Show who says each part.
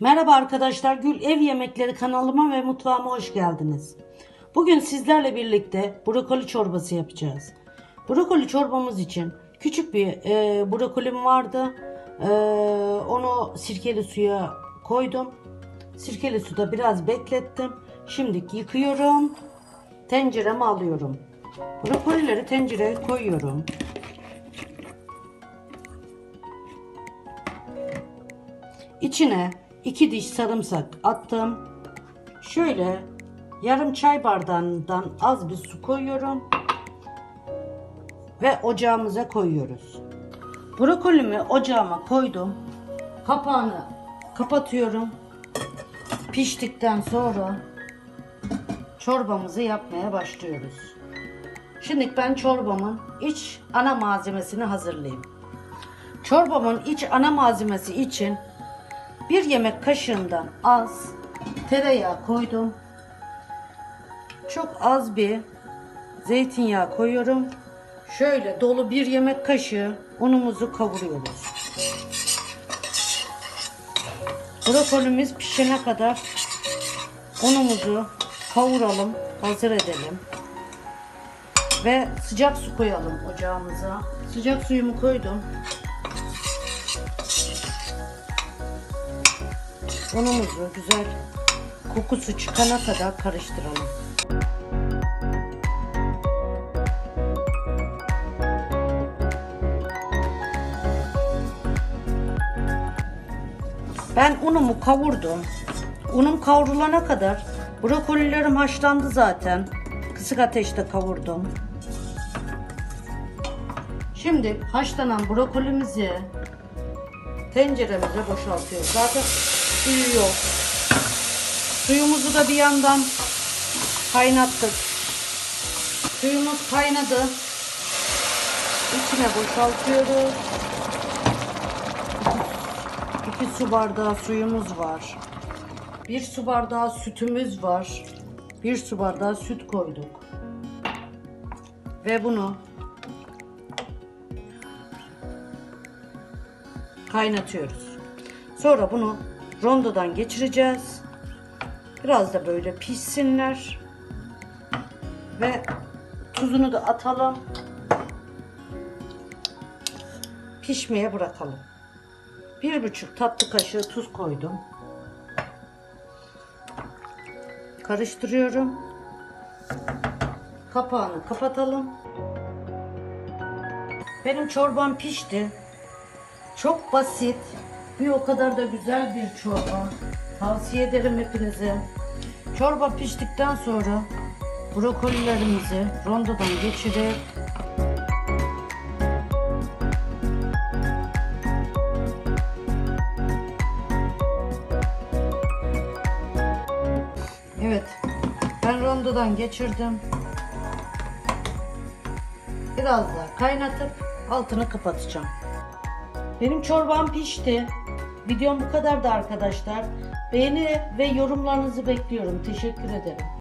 Speaker 1: Merhaba arkadaşlar, Gül Ev Yemekleri kanalıma ve mutfağıma hoş geldiniz. Bugün sizlerle birlikte brokoli çorbası yapacağız. Brokoli çorbamız için küçük bir e, brokolim vardı. E, onu sirkeli suya koydum. Sirkeli suda biraz beklettim. Şimdi yıkıyorum. Tencereme alıyorum. Brokolileri tencereye koyuyorum. İçine iki diş sarımsak attım. Şöyle yarım çay bardağından az bir su koyuyorum. Ve ocağımıza koyuyoruz. Brokolimi ocağıma koydum. Kapağını kapatıyorum. Piştikten sonra çorbamızı yapmaya başlıyoruz. Şimdi ben çorbamın iç ana malzemesini hazırlayayım. Çorbamın iç ana malzemesi için bir yemek kaşığından az tereyağı koydum. Çok az bir zeytinyağı koyuyorum. Şöyle dolu bir yemek kaşığı unumuzu kavuruyoruz. Brokolimiz pişene kadar unumuzu kavuralım, hazır edelim. Ve sıcak su koyalım ocağımıza. Sıcak suyumu koydum. Unumuzu güzel kokusu çıkana kadar karıştıralım. Ben unumu kavurdum. Unum kavrulana kadar brokolilerim haşlandı zaten. Kısık ateşte kavurdum. Şimdi haşlanan brokolimizi tenceremize boşaltıyoruz. Zaten suyu yok. Suyumuzu da bir yandan kaynattık. Suyumuz kaynadı. İçine boşaltıyoruz. İki su bardağı suyumuz var. Bir su bardağı sütümüz var. Bir su bardağı süt koyduk. Ve bunu kaynatıyoruz. Sonra bunu rondodan geçireceğiz. Biraz da böyle pişsinler. Ve tuzunu da atalım. Pişmeye bırakalım. Bir buçuk tatlı kaşığı tuz koydum. Karıştırıyorum. Kapağını kapatalım. Benim çorbam pişti. Çok basit. Bir o kadar da güzel bir çorba. Tavsiye ederim hepinize. Çorba piştikten sonra brokolilerimizi rondodan geçirip Evet. Ben rondodan geçirdim. Biraz daha kaynatıp altını kapatacağım. Benim çorbam pişti. Videom bu kadardı arkadaşlar. Beğeni ve yorumlarınızı bekliyorum. Teşekkür ederim.